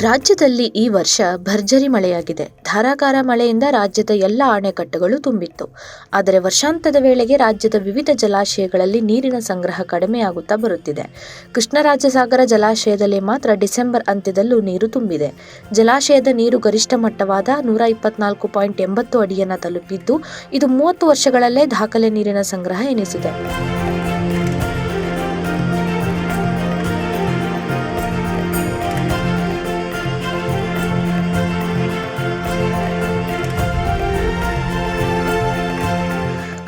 ರಾಜ್ಯದಲ್ಲಿ ಈ ವರ್ಷ ಭರ್ಜರಿ ಮಳೆಯಾಗಿದೆ. ಧಾರಾಕಾರ ಮಳೆಯಿಂದ ರಾಜ್ಯದ ಎಲ್ಲ ಅಣೆಕಟ್ಟುಗಳು ತುಂಬಿತ್ತು. ಆದರೆ ವರ್ಷಾಂತ್ಯದ ವೇಳೆಗೆ ರಾಜ್ಯದ ವಿವಿಧ ಜಲಾಶಯಗಳಲ್ಲಿ ನೀರಿನ ಸಂಗ್ರಹ ಕಡಿಮೆಯಾಗುತ್ತಾ ಬರುತ್ತಿದೆ. ಕೃಷ್ಣರಾಜಸಾಗರ ಜಲಾಶಯದಲ್ಲಿ ಮಾತ್ರ ಡಿಸೆಂಬರ್ ಅಂತ್ಯದಲ್ಲೂ ನೀರು ತುಂಬಿದೆ. ಜಲಾಶಯದ ನೀರು ಗರಿಷ್ಠ ಮಟ್ಟವಾದ ನೂರ ಇಪ್ಪತ್ನಾಲ್ಕು ಪಾಯಿಂಟ್ ಎಂಬತ್ತು ಅಡಿಯನ್ನು ತಲುಪಿದ್ದು, ಇದು ಮೂವತ್ತು ವರ್ಷಗಳಲ್ಲೇ ದಾಖಲೆ ನೀರಿನ ಸಂಗ್ರಹ ಎನಿಸಿದೆ.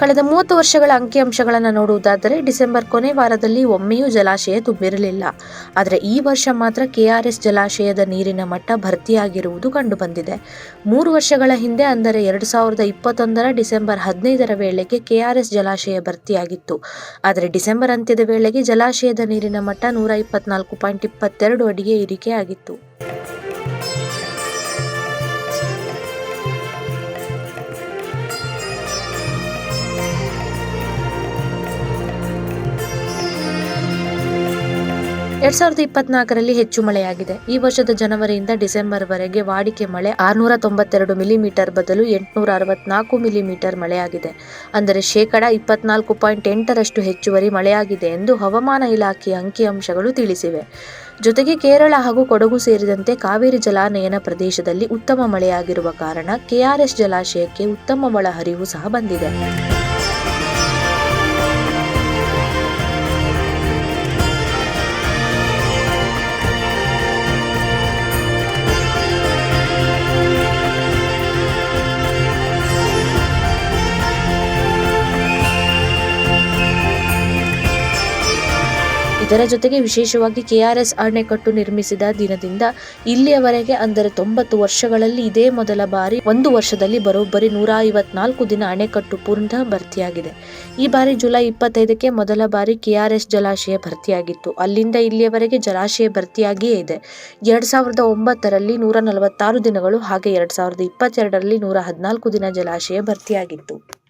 ಕಳೆದ ಮೂವತ್ತು ವರ್ಷಗಳ ಅಂಕಿಅಂಶಗಳನ್ನು ನೋಡುವುದಾದರೆ ಡಿಸೆಂಬರ್ ಕೊನೆ ವಾರದಲ್ಲಿ ಒಮ್ಮೆಯೂ ಜಲಾಶಯ ತುಂಬಿರಲಿಲ್ಲ. ಆದರೆ ಈ ವರ್ಷ ಮಾತ್ರ ಕೆಆರ್ಎಸ್ ಜಲಾಶಯದ ನೀರಿನ ಮಟ್ಟ ಭರ್ತಿಯಾಗಿರುವುದು ಕಂಡುಬಂದಿದೆ. ಮೂರು ವರ್ಷಗಳ ಹಿಂದೆ, ಅಂದರೆ ಎರಡು ಸಾವಿರದ ಇಪ್ಪತ್ತೊಂದರ ಡಿಸೆಂಬರ್ ಹದಿನೈದರ ವೇಳೆಗೆ ಕೆಆರ್ಎಸ್ ಜಲಾಶಯ ಭರ್ತಿಯಾಗಿತ್ತು. ಆದರೆ ಡಿಸೆಂಬರ್ ಅಂತ್ಯದ ವೇಳೆಗೆ ಜಲಾಶಯದ ನೀರಿನ ಮಟ್ಟ ನೂರ ಇಪ್ಪತ್ನಾಲ್ಕು ಪಾಯಿಂಟ್ ಇಪ್ಪತ್ತೆರಡು ಅಡಿಗೆ ಏರಿಕೆಯಾಗಿತ್ತು. ಎರಡ್ ಸಾವಿರದ ಇಪ್ಪತ್ನಾಲ್ಕರಲ್ಲಿ ಹೆಚ್ಚು ಮಳೆಯಾಗಿದೆ. ಈ ವರ್ಷದ ಜನವರಿಯಿಂದ ಡಿಸೆಂಬರ್ವರೆಗೆ ವಾಡಿಕೆ ಮಳೆ ಆರುನೂರ ತೊಂಬತ್ತೆರಡು ಮಿಲಿಮೀಟರ್ ಬದಲು ಎಂಟುನೂರ ಅರವತ್ನಾಲ್ಕು ಮಿಲಿಮೀಟರ್ ಮಳೆಯಾಗಿದೆ. ಅಂದರೆ ಶೇಕಡ ಇಪ್ಪತ್ನಾಲ್ಕು ಪಾಯಿಂಟ್ ಎಂಟರಷ್ಟು ಹೆಚ್ಚುವರಿ ಮಳೆಯಾಗಿದೆ ಎಂದು ಹವಾಮಾನ ಇಲಾಖೆಯ ಅಂಕಿಅಂಶಗಳು ತಿಳಿಸಿವೆ. ಜೊತೆಗೆ ಕೇರಳ ಹಾಗೂ ಕೊಡಗು ಸೇರಿದಂತೆ ಕಾವೇರಿ ಜಲಾನಯನ ಪ್ರದೇಶದಲ್ಲಿ ಉತ್ತಮ ಮಳೆಯಾಗಿರುವ ಕಾರಣ ಕೆಆರ್ಎಸ್ ಜಲಾಶಯಕ್ಕೆ ಉತ್ತಮ ಒಳಹರಿವು ಸಹ ಬಂದಿದೆ. ಇದರ ಜೊತೆಗೆ ವಿಶೇಷವಾಗಿ ಕೆಆರ್ಎಸ್ ಅಣೆಕಟ್ಟು ನಿರ್ಮಿಸಿದ ದಿನದಿಂದ ಇಲ್ಲಿಯವರೆಗೆ ಅಂದರೆ ತೊಂಬತ್ತು ವರ್ಷಗಳಲ್ಲಿ ಇದೇ ಮೊದಲ ಬಾರಿ ಒಂದು ವರ್ಷದಲ್ಲಿ ಬರೋಬ್ಬರಿ ನೂರ ಐವತ್ನಾಲ್ಕು ದಿನ ಅಣೆಕಟ್ಟು ಪೂರ್ಣ ಭರ್ತಿಯಾಗಿದೆ. ಈ ಬಾರಿ ಜುಲೈ ಇಪ್ಪತ್ತೈದಕ್ಕೆ ಮೊದಲ ಬಾರಿ ಕೆಆರ್ಎಸ್ ಜಲಾಶಯ ಭರ್ತಿಯಾಗಿತ್ತು. ಅಲ್ಲಿಂದ ಇಲ್ಲಿಯವರೆಗೆ ಜಲಾಶಯ ಭರ್ತಿಯಾಗಿಯೇ ಇದೆ. ಎರಡ್ ಸಾವಿರದ ಒಂಬತ್ತರಲ್ಲಿ ನೂರ ನಲವತ್ತಾರು ದಿನಗಳು ಹಾಗೆ ಎರಡ್ ಸಾವಿರದ ಇಪ್ಪತ್ತೆರಡರಲ್ಲಿ ನೂರ ಹದಿನಾಲ್ಕು ದಿನ ಜಲಾಶಯ ಭರ್ತಿಯಾಗಿತ್ತು.